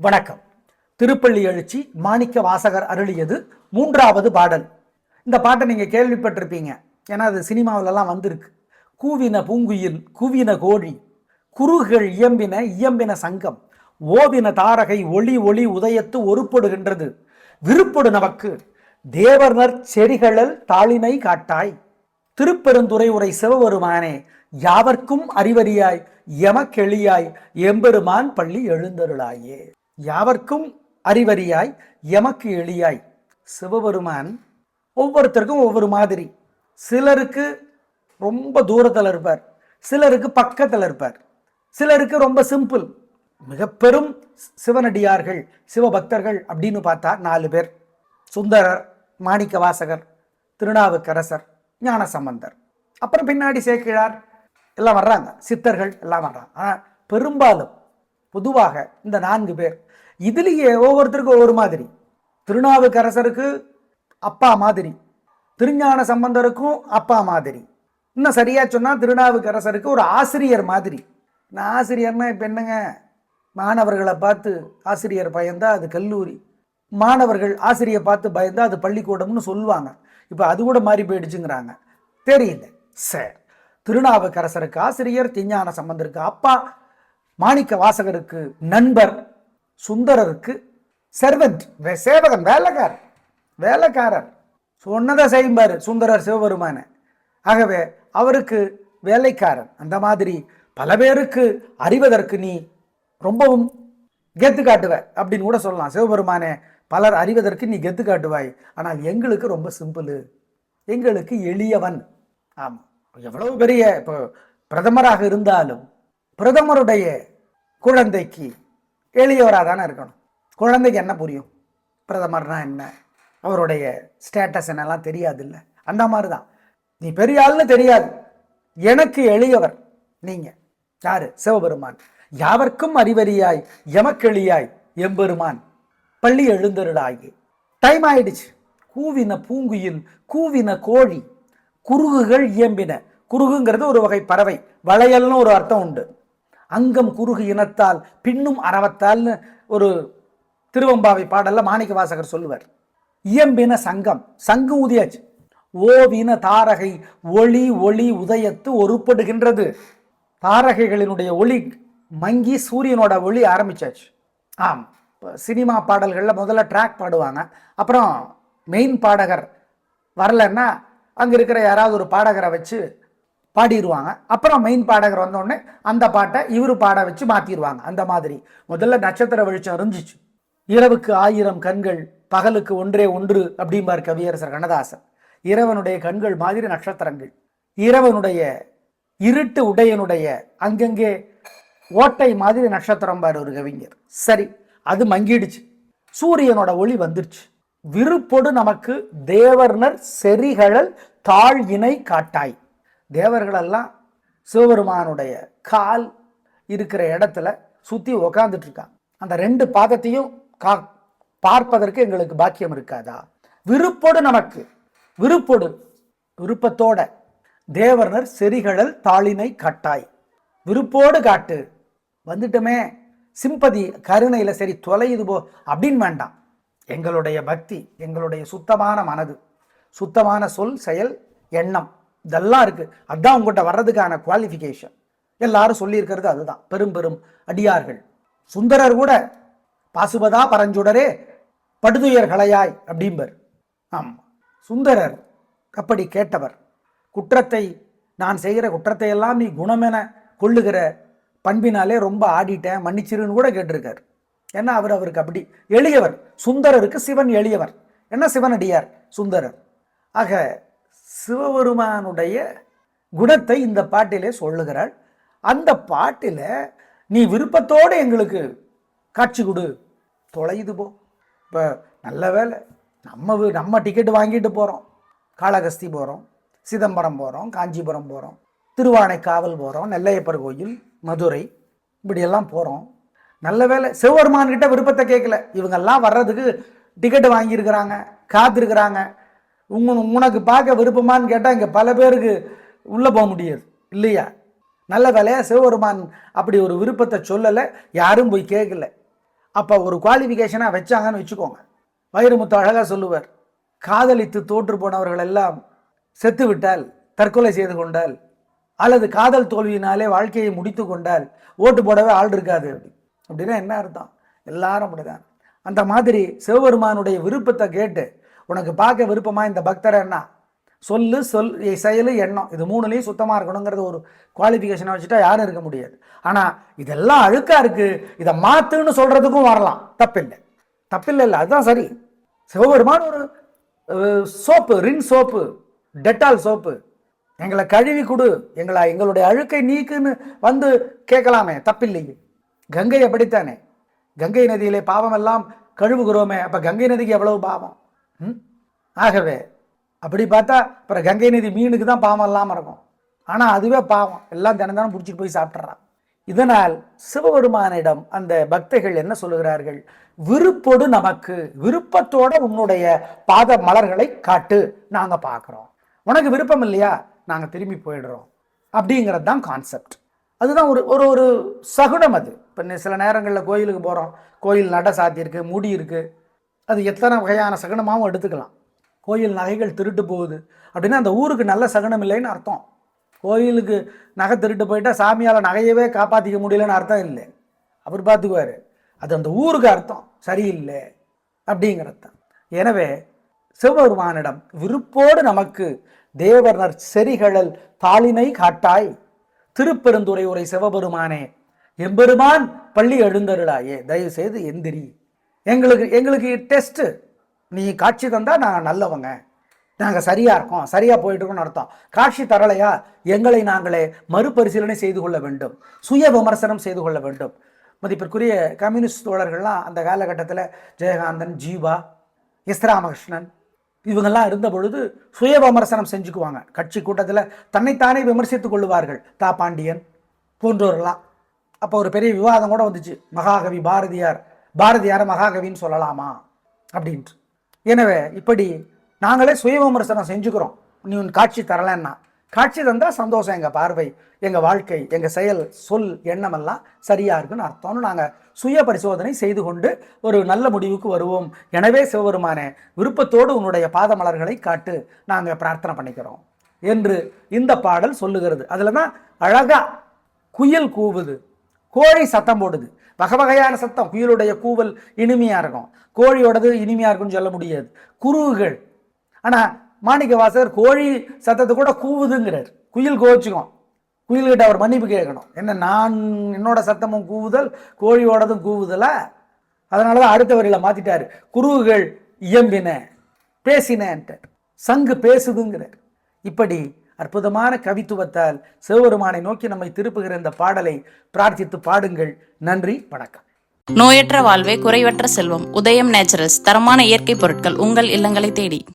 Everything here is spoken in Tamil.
வணக்கம். திருப்பள்ளி எழுச்சி மாணிக்க வாசகர் அருளியது மூன்றாவது பாடல். இந்த பாட்டை நீங்கள் கேள்விப்பட்டிருப்பீங்க. ஏன்னா அது சினிமாவிலலாம் வந்திருக்கு. கூவின பூங்குயில் கூவின கோழி குறுகள் இயம்பின இயம்பின சங்கம் ஓவின தாரகை ஒளி ஒளி உதயத்து ஒருப்படுகின்றது. விருப்படு நமக்கு தேவர்னர் செடிகளல் தாளினை காட்டாய். திருப்பெருந்துறை உரை சிவபெருமானே யாவர்க்கும் அறிவறியாய் எமக்கெளியாய் எம்பெருமான் பள்ளி எழுந்தருளாயே. யாவர்க்கும் அறிவறியாய் எமக்கு எளியாய். சிவபெருமான் ஒவ்வொருத்தருக்கும் ஒவ்வொரு மாதிரி. சிலருக்கு ரொம்ப தூரத்தில் இருப்பார். சிலருக்கு பக்கத்தில் இருப்பார். சிலருக்கு ரொம்ப சிம்பிள். மிக பெரும் சிவனடியார்கள் சிவபக்தர்கள் அப்படின்னு பார்த்தா நாலு பேர். சுந்தரர் மாணிக்க வாசகர் திருநாவுக்கரசர் ஞானசம்பந்தர். அப்புறம் பின்னாடி சேர்க்கிறார் எல்லாம் வர்றாங்க. சித்தர்கள் எல்லாம் வர்றாங்க. ஆனால் பெரும்பாலும் பொதுவாக இந்த நான்கு பேர் இதுலேயே ஒவ்வொருத்தருக்கும் ஒவ்வொரு மாதிரி. திருநாவுக்கரசருக்கு அப்பா மாதிரி. திருஞான சம்பந்தருக்கும் அப்பா மாதிரி. இன்னும் சரியா சொன்னால் திருநாவுக்கரசருக்கு ஒரு ஆசிரியர் மாதிரி. நான் ஆசிரியர்னா இப்போ என்னங்க? மாணவர்களை பார்த்து ஆசிரியர் பயந்தால் அது கல்லூரி. மாணவர்கள் ஆசிரியை பார்த்து பயந்தால் அது பள்ளிக்கூடம்னு சொல்லுவாங்க. இப்போ அது கூட மாறி போயிடுச்சுங்கிறாங்க. தெரியல. சார் திருநாவுக்கரசருக்கு ஆசிரியர் திருஞான சம்பந்தருக்கு அப்பா மாணிக்க வாசகருக்கு நண்பர் சுந்தரருக்கு செர்வெண்ட் சேவகன் வேலைக்காரர் வேலைக்காரர். சொன்னதை செய்யும்பார் சுந்தரர் சிவபெருமான. ஆகவே அவருக்கு வேலைக்காரன். அந்த மாதிரி பல பேருக்கு அறிவதற்கு நீ ரொம்பவும் கெத்து காட்டுவ அப்படின்னு கூட சொல்லலாம். சிவபெருமானே பலர் அறிவதற்கு நீ கெத்து காட்டுவாய். ஆனால் எங்களுக்கு ரொம்ப சிம்பிள். எங்களுக்கு எளியவன். ஆமாம் எவ்வளவு பெரிய இப்போ பிரதமராக இருந்தாலும் பிரதமருடைய குழந்தைக்கு எளியவராக தானே இருக்கணும். குழந்தைக்கு என்ன புரியும்? பிரதமர்னா என்ன? அவருடைய ஸ்டேட்டஸ் என்னெல்லாம் தெரியாது இல்லை அந்த மாதிரி தான் நீ பெரிய ஆள்னு தெரியாது. எனக்கு எளியவர் நீங்கள் யாரு? சிவபெருமான். யாவர்க்கும் அறிவறியாய் எமக்கெளியாய் எம்பெருமான். பள்ளி எழுந்தருளாகி. டைம் ஆயிடுச்சு. கூவின பூங்குயில் கூவின கோழி. குருகுகள் இயம்பின. குருகுங்கிறது ஒரு வகை பறவை. வளையல்னு ஒரு அர்த்தம் உண்டு. அங்கம் குறுகு இனத்தால் பின்னும் அறவத்தால்னு ஒரு திருவம்பாவை பாடல்ல மாணிக்க வாசகர் சொல்லுவார். இயம்பின சங்கம் சங்கு ஊதியாச்சு. ஓவின தாரகை ஒளி ஒளி உதயத்து ஒருப்படுகின்றது. தாரகைகளினுடைய ஒளி மங்கி சூரியனோட ஒளி ஆரம்பிச்சாச்சு. ஆம் சினிமா பாடல்களில் முதல்ல ட்ராக் பாடுவாங்க. அப்புறம் மெயின் பாடகர் வரலன்னா அங்கே இருக்கிற யாராவது ஒரு பாடகரை வச்சு பாடிடுவாங்க அப்புறம் மெயின் பாடகர் வந்தோடனே அந்த பாட்டை இவர் பாட வச்சு மாற்றிடுவாங்க அந்த மாதிரி. முதல்ல நட்சத்திர வெளிச்சம் இருந்துச்சு இரவுக்கு ஆயிரம் கண்கள் பகலுக்கு ஒன்றே ஒன்று அப்படிம்பார் கவியரசர் கண்ணதாசன். இரவனுடைய கண்கள் மாதிரி நட்சத்திரங்கள். இரவனுடைய இருட்டு உடையனுடைய அங்கங்கே ஓட்டை மாதிரி நட்சத்திரம் பாரு ஒரு கவிஞர். சரி அது மங்கிடுச்சு. சூரியனோட ஒளி வந்துருச்சு. விருப்பொடு நமக்கு தேவர்னர் செரிகழல் தாழ் இணை காட்டாய். தேவர்களெல்லாம் சிவபெருமானுடைய கால் இருக்கிற இடத்துல சுற்றி உக்காந்துட்டு அந்த ரெண்டு பாதத்தையும் கா பார்ப்பதற்கு எங்களுக்கு பாக்கியம் இருக்காதா? விருப்பொடு நமக்கு விருப்பொடு விருப்பத்தோட தேவர்னர் செரிகழல் தாளினை கட்டாய். விருப்போடு காட்டு. வந்துட்டுமே. சிம்பதி கருணையில் சரி தொலையுது போ அப்படின்னு வேண்டாம். எங்களுடைய பக்தி எங்களுடைய சுத்தமான மனது சுத்தமான சொல் செயல் எண்ணம். இதெல்லாம் இருக்குது அதான் உங்கள்கிட்ட வர்றதுக்கான குவாலிஃபிகேஷன் எல்லாரும் சொல்லியிருக்கிறது அதுதான். பெரும் பெரும் அடியார்கள். சுந்தரர் கூட பாசுபதா பரஞ்சுடரே படுதுயர் கலையாய் அப்படிம்பர். ஆம். சுந்தரர் அப்படி கேட்டவர். குற்றத்தை நான் செய்கிற குற்றத்தை எல்லாம் நீ குணமென கொள்ளுகிற பண்பினாலே ரொம்ப ஆடிட்டேன் மன்னிச்சிருன்னு கூட கேட்டிருக்கார். ஏன்னா அவர் அவருக்கு அப்படி எளியவர். சுந்தரருக்கு சிவன் எளியவர். என்ன சிவனடியார்? சுந்தரர். ஆக சிவபெருமானுடைய குணத்தை இந்த பாட்டிலே சொல்லுகிறாள். அந்த பாட்டில் நீ விருப்பத்தோடு எங்களுக்கு காட்சி கொடு. தொலையுது போ. இப்போ நல்ல வேலை நம்ம நம்ம டிக்கெட் வாங்கிட்டு போகிறோம் காளகஸ்தி போகிறோம் சிதம்பரம் போகிறோம் காஞ்சிபுரம் போகிறோம் திருவானைக்காவல் போகிறோம் நெல்லையப்பர் கோயில் மதுரை இப்படியெல்லாம் போகிறோம் நல்ல வேலை சிவபெருமான்கிட்ட விருப்பத்தை கேட்கல. இவங்கெல்லாம் வர்றதுக்கு டிக்கெட்டு வாங்கியிருக்கிறாங்க காத்திருக்கிறாங்க. உங்க உனக்கு பார்க்க விருப்பமான்னு கேட்டால் இங்கே பல பேருக்கு உள்ளே போக முடியாது. இல்லையா? நல்ல வேலையாக சிவபெருமான் அப்படி ஒரு விருப்பத்தை சொல்லலை யாரும் போய் கேட்கல அப்போ ஒரு குவாலிஃபிகேஷனாக வச்சாங்கன்னு வச்சுக்கோங்க. வைரமுத்து அழகாக சொல்லுவார். காதலித்து தோற்று போனவர்கள் எல்லாம் செத்து விட்டால் தற்கொலை செய்து கொண்டால் அல்லது காதல் தோல்வியினாலே வாழ்க்கையை முடித்து கொண்டால் ஓட்டு போடவே ஆள் இருக்காது அப்படி. அப்படின்னா என்ன அர்த்தம்? எல்லாரும் அப்படிதான். அந்த மாதிரி சிவபெருமானுடைய விருப்பத்தை கேட்டு உனக்கு பார்க்க விருப்பமா இந்த பக்தர் என்ன சொல்லு சொல் செயலு எண்ணம். இது மூணுலேயும் சுத்தமாக இருக்கணுங்கிறது ஒரு குவாலிஃபிகேஷனை வச்சுட்டா யாரும் இருக்க முடியாது. ஆனால் இதெல்லாம் அழுக்காக இருக்குது இதை மாற்றுன்னு சொல்கிறதுக்கும் வரலாம். தப்பில்லை. தப்பில்லை இல்லை. அதுதான் சரி. சிவபெருமான் ஒரு soap Rin soap Dettol soap. எங்களை கழுவி கொடு. எங்களை எங்களுடைய அழுக்கை நீக்குன்னு வந்து கேட்கலாமே. தப்பில்லையே. கங்கை அப்படித்தானே? கங்கை நதியிலே பாவம் எல்லாம் கழுவுகிறோமே. அப்போ கங்கை நதிக்கு எவ்வளவு பாவம்? ஆகவே அப்படி பார்த்தா அப்புறம் கங்கை நதி மீனுக்கு தான் பாவம் இல்லாமல் இருக்கும். ஆனால் அதுவே பாவம். எல்லாம் தினம் தினம் பிடிச்சிட்டு போய் சாப்பிட்றான் இதனால் சிவபெருமானிடம் அந்த பக்தர்கள் என்ன சொல்லுகிறார்கள்? விருப்போடு நமக்கு விருப்பத்தோட உன்னுடைய பாத மலர்களை காட்டு. நாங்கள் பார்க்குறோம். உனக்கு விருப்பம் இல்லையா? நாங்கள் திரும்பி போயிடுறோம். அப்படிங்கிறது தான் கான்செப்ட் அதுதான் ஒரு ஒரு ஒரு சகுனம் அது. இப்போ சில நேரங்களில் கோயிலுக்கு போகிறோம் கோயில் நட சாத்தியிருக்கு முடி இருக்குது அது எத்தனை வகையான சகுனமாகவும் எடுத்துக்கலாம். கோயில் நகைகள் திருட்டு போகுது. அப்படின்னா அந்த ஊருக்கு நல்ல சகுனம் இல்லைன்னு அர்த்தம். கோயிலுக்கு நகை திருட்டு போயிட்டால் சாமியால் நகையவே காப்பாற்றிக்க முடியலன்னு அர்த்தம் இல்லை. அவர் பார்த்துக்குவார் அது அந்த ஊருக்கு அர்த்தம். சரியில்லை அப்படிங்கிறது. எனவே சிவபெருமானிடம் விருப்போடு நமக்கு தேவனர் செரிகழல் தாளினை காட்டாய். திருப்பெருந்துறை உரை சிவபெருமானே எம்பெருமான் பள்ளி எழுந்தருளாயே தயவு செய்து எந்திரி. எங்களுக்கு எங்களுக்கு டெஸ்ட்டு நீ காட்சி தந்தால் நாங்கள் நல்லவங்க. நாங்கள் சரியாக இருக்கோம். சரியாக போயிட்டுருக்கோம்னு அர்த்தம். காட்சி தரலையா? எங்களை நாங்களே மறுபரிசீலனை செய்து கொள்ள வேண்டும். சுய விமர்சனம் செய்து கொள்ள வேண்டும். மதிப்பிற்குரிய கம்யூனிஸ்ட் தோழர்கள்லாம் அந்த காலகட்டத்தில் ஜெயகாந்தன் ஜீவா எஸ் ராமகிருஷ்ணன் இவங்கெல்லாம் இருந்த பொழுது சுய விமர்சனம் செஞ்சுக்குவாங்க. கட்சி கூட்டத்தில் தன்னைத்தானே விமர்சித்துக் கொள்ளுவார்கள். தா பாண்டியன் போன்றோரெல்லாம் அப்போ ஒரு பெரிய விவாதம் கூட வந்துச்சு. மகாகவி பாரதியார் பாரதியார் மகாகவின்னு சொல்லலாமா? அப்படின்ட்டு. எனவே இப்படி நாங்களே சுய விமர்சனம் செஞ்சுக்கிறோம். நீ உன் காட்சி தரலன்னா. காட்சி தந்தால் சந்தோஷம் எங்கள் பார்வை எங்கள் வாழ்க்கை எங்கள் செயல் சொல் எண்ணமெல்லாம் சரியாக இருக்குன்னு அர்த்தம்னு நாங்கள் சுய பரிசோதனை செய்து கொண்டு ஒரு நல்ல முடிவுக்கு வருவோம். எனவே சிவபெருமானே விருப்பத்தோடு உன்னுடைய பாதமலர்களை காட்டு. நாங்கள் பிரார்த்தனை பண்ணிக்கிறோம். என்று இந்த பாடல் சொல்லுகிறது. அதில் தான் அழகாக குயில் கூவுது. கோழி சத்தம் போடுது. வகை வகையான சத்தம். குயிலுடைய கூவல் இனிமையாக இருக்கும். கோழியோடது இனிமையாக இருக்கும்னு சொல்ல முடியாது. குருவுகள் ஆனால் மாணிக்க வாசகர் கோழி சத்தத்தை கூட கூவுதுங்கிறார். குயில் கோச்சுக்கும் குயில்கிட்ட அவர் மன்னிப்பு கேட்கணும். என்ன நான் என்னோட சத்தமும் கூவுதல் கோழியோடதும் கூவுதலா? அதனால தான் அடுத்த வரியில் மாற்றிட்டார் குருவுகள் இயம்பின பேசினேன்ட்டு. சங்கு பேசுதுங்கிறார். இப்படி அற்புதமான கவித்துவத்தால் சிவபெருமானை நோக்கி நம்மை திருப்புகிற இந்த பாடலை பிரார்த்தித்து பாடுங்கள். நன்றி வணக்கம். நோயற்ற வாழ்வே குறைவற்ற செல்வம். உதயம் நேச்சுரல்ஸ் தரமான இயற்கை பொருட்கள் உங்கள் இல்லங்களை தேடி.